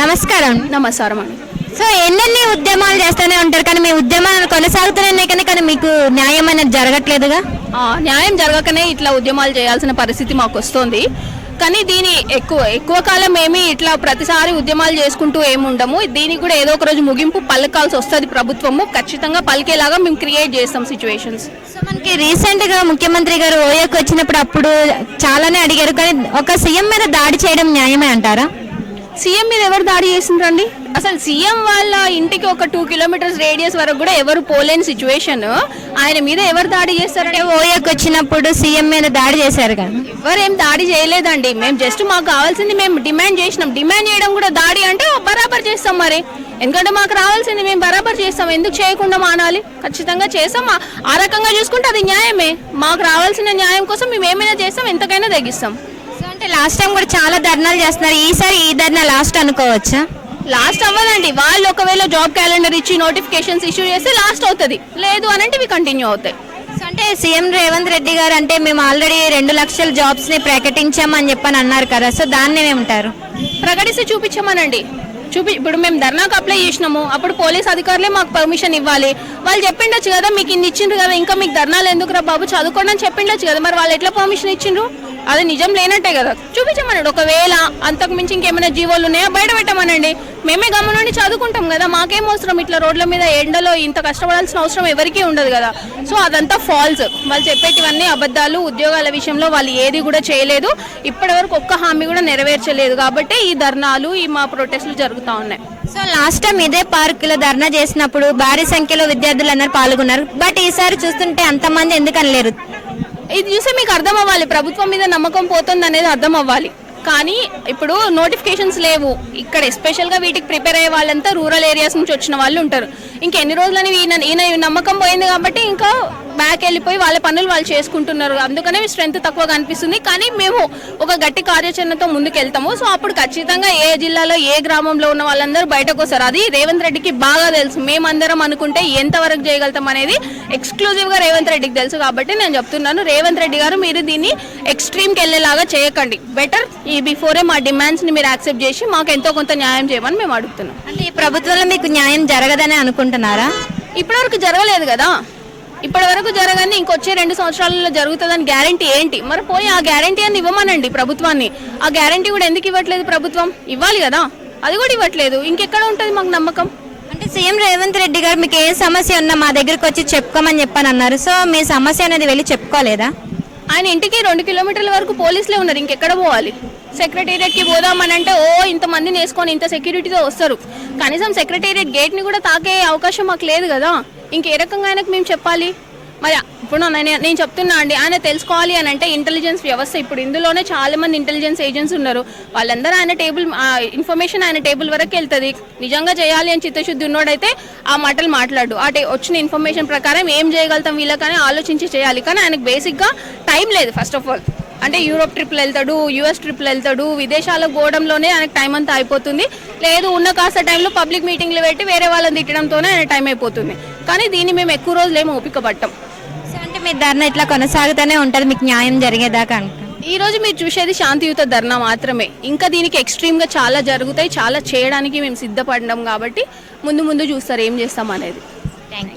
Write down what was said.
నమస్కారం. నమస్కారం అండి. సో ఎన్నెన్ని ఉద్యమాలు చేస్తూనే ఉంటారు కానీ మీ ఉద్యమాలు కొనసాగుతూనే ఉన్నాయి కానీ కానీ మీకు న్యాయం అనేది జరగట్లేదుగా? న్యాయం జరగకనే ఇట్లా ఉద్యమాలు చేయాల్సిన పరిస్థితి మాకు వస్తుంది. కానీ దీని ఎక్కువ ఎక్కువ కాలం ఏమి ఇట్లా ప్రతిసారి ఉద్యమాలు చేసుకుంటూ ఏమి ఉండము. దీనికి కూడా ఏదో ఒక రోజు ముగింపు పలకాల్సి వస్తుంది ప్రభుత్వము. ఖచ్చితంగా పలికేలాగా మేము క్రియేట్ చేస్తాం సిచ్యువేషన్స్ సో మనకి రీసెంట్గా ముఖ్యమంత్రి గారు ఓయోకి వచ్చినప్పుడు అప్పుడు చాలానే అడిగారు కానీ ఒక సీఎం మీద దాడి చేయడం న్యాయమే అంటారా? సీఎం మీద ఎవరు దాడి చేసిండ్రండి అసలు సీఎం వాళ్ళ ఇంటికి ఒక టూ కిలోమీటర్స్ రేడియస్ వరకు కూడా ఎవరు పోలేని సిచ్యువేషన్ ఆయన మీద ఎవరు దాడి చేస్తారంటే ఓయోకి వచ్చినప్పుడు సీఎం మీద దాడి చేశారు కదా. ఎవరేం దాడి చేయలేదండి. మేము జస్ట్ మాకు కావాల్సింది మేము డిమాండ్ చేసినాం. డిమాండ్ చేయడం కూడా దాడి అంటే బరాబర్ చేస్తాం మరి. ఎందుకంటే మాకు రావాల్సింది మేము బరాబర్ చేస్తాం. ఎందుకు చేయకుండా మానాలి? ఖచ్చితంగా చేస్తాం. ఆ- రకంగా చూసుకుంటే అది న్యాయమే. మాకు రావాల్సిన న్యాయం కోసం మేము ఏమైనా చేస్తాం ఎంతకైనా తగ్గిస్తాం అంటే లాస్ట్ టైం కూడా చాలా ధర్నాలు చేస్తున్నారు. ఈసారి ఈ ధర్నా లాస్ట్ అనుకోవచ్చా? లాస్ట్ అవ్వదండి. వాళ్ళు ఒకవేళ జాబ్ క్యాలెండర్ ఇచ్చి నోటిఫికేషన్స్ ఇష్యూ చేస్తే లాస్ట్ అవుతుంది. లేదు అని అంటే ఇవి కంటిన్యూ అవుతాయి. అంటే సీఎం రేవంత్ రెడ్డి గారు అంటే మేము ఆల్రెడీ రెండు లక్షల జాబ్స్ని ప్రకటించామని చెప్పని అన్నారు కదా. సో దాన్ని ఏమంటారు? ప్రకటిస్తే చూపించమనండి. చూపి ఇప్పుడు మేము ధర్నాకు అప్లై చేసినాము. అప్పుడు పోలీస్ అధికారులే మాకు పర్మిషన్ ఇవ్వాలి. వాళ్ళు చెప్పిండొచ్చు కదా మీకు ఇన్ని ఇచ్చిండ్రు కదా ఇంకా మీకు ధర్నాలు ఎందుకురా బాబు? చదువుకోండి అని చెప్పిండొచ్చు కదా. మరి వాళ్ళు ఎట్లా పర్మిషన్ ఇచ్చిండ్రు? అది నిజం లేనట్టే కదా. చూపించమనండి ఒకవేళ అంతకు మించి ఇంకేమైనా జీవోలు ఉన్నాయా? బయట పెట్టమనండి. మేమే గమనండి చదువుకుంటాం కదా. మాకేం అవసరం? ఇట్లా రోడ్ల మీద ఎండలో ఇంత కష్టపడాల్సిన అవసరం ఎవరికీ ఉండదు కదా. సో అదంతా ఫాల్స్ వాళ్ళు చెప్పేటివన్నీ అబద్ధాలు ఉద్యోగాల విషయంలో వాళ్ళు ఏది కూడా చేయలేదు. ఇప్పటివరకు ఒక్క హామీ కూడా నెరవేర్చలేదు. కాబట్టి ఈ ధర్నాలు ఈ మా ప్రొటెస్ట్లు జరుగుతూ ఉన్నాయి. సో లాస్ట్ టైం ఇదే పార్క్లో ధర్నా చేసినప్పుడు భారీ సంఖ్యలో విద్యార్థులు అందరు పాల్గొన్నారు. బట్ ఈసారి చూస్తుంటే అంతమంది ఎందుకనలేరు? ఇది చూసే మీకు అర్థం అవ్వాలి ప్రభుత్వం మీద నమ్మకం పోతుంది అనేది అర్థం అవ్వాలి కానీ ఇప్పుడు నోటిఫికేషన్స్ లేవు. ఇక్కడ ఎస్పెషల్గా వీటికి ప్రిపేర్ అయ్యే వాళ్ళంతా రూరల్ ఏరియాస్ నుంచి వచ్చిన వాళ్ళు ఉంటారు. ఇంకెన్ని రోజులని ఈయన ఈయన నమ్మకం పోయింది కాబట్టి ఇంకా బ్యాక్ వెళ్ళిపోయి వాళ్ళ పనులు వాళ్ళు చేసుకుంటున్నారు. అందుకనే స్ట్రెంత్ తక్కువగా అనిపిస్తుంది. కానీ మేము ఒక గట్టి కార్యాచరణతో ముందుకు వెళ్తాము సో అప్పుడు ఖచ్చితంగా ఏ జిల్లాలో ఏ గ్రామంలో ఉన్న వాళ్ళందరూ బయటకు వస్తారు. అది రేవంత్ రెడ్డికి బాగా తెలుసు. మేమందరం అనుకుంటే ఎంతవరకు చేయగలుగుతాం అనేది ఎక్స్క్లూజివ్గా రేవంత్ రెడ్డికి తెలుసు కాబట్టి నేను చెప్తున్నాను. రేవంత్ రెడ్డి గారు మీరు దీన్ని ఎక్స్ట్రీమ్కి వెళ్ళేలాగా చేయకండి. బెటర్ ఈ బిఫోరే మా డిమాండ్స్ని మీరు యాక్సెప్ట్ చేసి మాకు ఎంతో కొంత న్యాయం చేయమని మేము అడుగుతున్నాం. అంటే ఈ ప్రభుత్వంలో మీకు న్యాయం జరగదని అనుకుంటున్నారా? ఇప్పటివరకు జరగలేదు కదా? ఇప్పటి వరకు జరగని ఇంకొచ్చే రెండు సంవత్సరాలలో జరుగుతుందని గ్యారంటీ ఏంటి? మరి పోయి ఆ గ్యారంటీ అని ఇవ్వమనండి ప్రభుత్వాన్ని. ఆ గ్యారంటీ కూడా ఎందుకు ఇవ్వట్లేదు ప్రభుత్వం? ఇవ్వాలి కదా. అది కూడా ఇవ్వట్లేదు. ఇంకెక్కడ ఉంటుంది మాకు నమ్మకం? అంటే సీఎం రేవంత్ రెడ్డి గారు మీకు ఏ సమస్య ఉన్నా మా దగ్గరకు వచ్చి చెప్పుకోమని చెప్పని అన్నారు సో మీ సమస్య అనేది వెళ్ళి చెప్పుకోలేదా? ఆయన ఇంటికి రెండు కిలోమీటర్ల వరకు పోలీసులే ఉన్నారు. ఇంకెక్కడ పోవాలి? సెక్రటేరియట్కి పోదామని అంటే ఓ ఇంతమందిని వేసుకొని ఇంత సెక్యూరిటీతో వస్తారు. కనీసం సెక్రటేరియట్ గేట్ని కూడా తాకే అవకాశం మాకు లేదు కదా. ఇంకే రకంగా ఆయనకు మేము చెప్పాలి? మరి ఇప్పుడు నేను నేను చెప్తున్నా అండి ఆయన తెలుసుకోవాలి అని అంటే ఇంటెలిజెన్స్ వ్యవస్థ. ఇప్పుడు ఇందులోనే చాలా మంది ఇంటెలిజెన్స్ ఏజెంట్స్ ఉన్నారు. వాళ్ళందరూ ఆయన టేబుల్ ఇన్ఫర్మేషన్ ఆయన టేబుల్ వరకు వెళ్తుంది. నిజంగా చేయాలి అని చిత్తశుద్ధి ఉన్నోడైతే ఆ మాటలు మాట్లాడు. ఆ వచ్చిన ఇన్ఫర్మేషన్ ప్రకారం ఏం చేయగలుగుతాం వీళ్ళకని ఆలోచించి చేయాలి. కానీ ఆయనకు బేసిక్గా టైం లేదు ఫస్ట్ ఆఫ్ ఆల్ అంటే యూరోప్ ట్రిప్లు వెళ్తాడు యూఎస్ ట్రిప్లు వెళ్తాడు విదేశాలకు పోవడంలోనే ఆయనకు టైం అంతా అయిపోతుంది. లేదు ఉన్న కాస్త టైంలో పబ్లిక్ మీటింగ్లు పెట్టి వేరే వాళ్ళని తిట్టడంతోనే ఆయన టైం అయిపోతుంది. కానీ దీన్ని మేము ఎక్కువ రోజులు ఏమో ఓపిక పట్టం. అంటే మీ ధర్నా ఇట్లా కొనసాగుతూనే ఉంటుంది మీకు న్యాయం జరిగేదాకా అనుకుంటున్నాను ఈ రోజు మీరు చూసేది శాంతియుత ధర్నా మాత్రమే. ఇంకా దీనికి ఎక్స్ట్రీమ్గా చాలా జరుగుతాయి చాలా చేయడానికి మేము సిద్ధపడినాం కాబట్టి ముందు ముందు చూస్తారు ఏం చేస్తాం అనేది. Thank you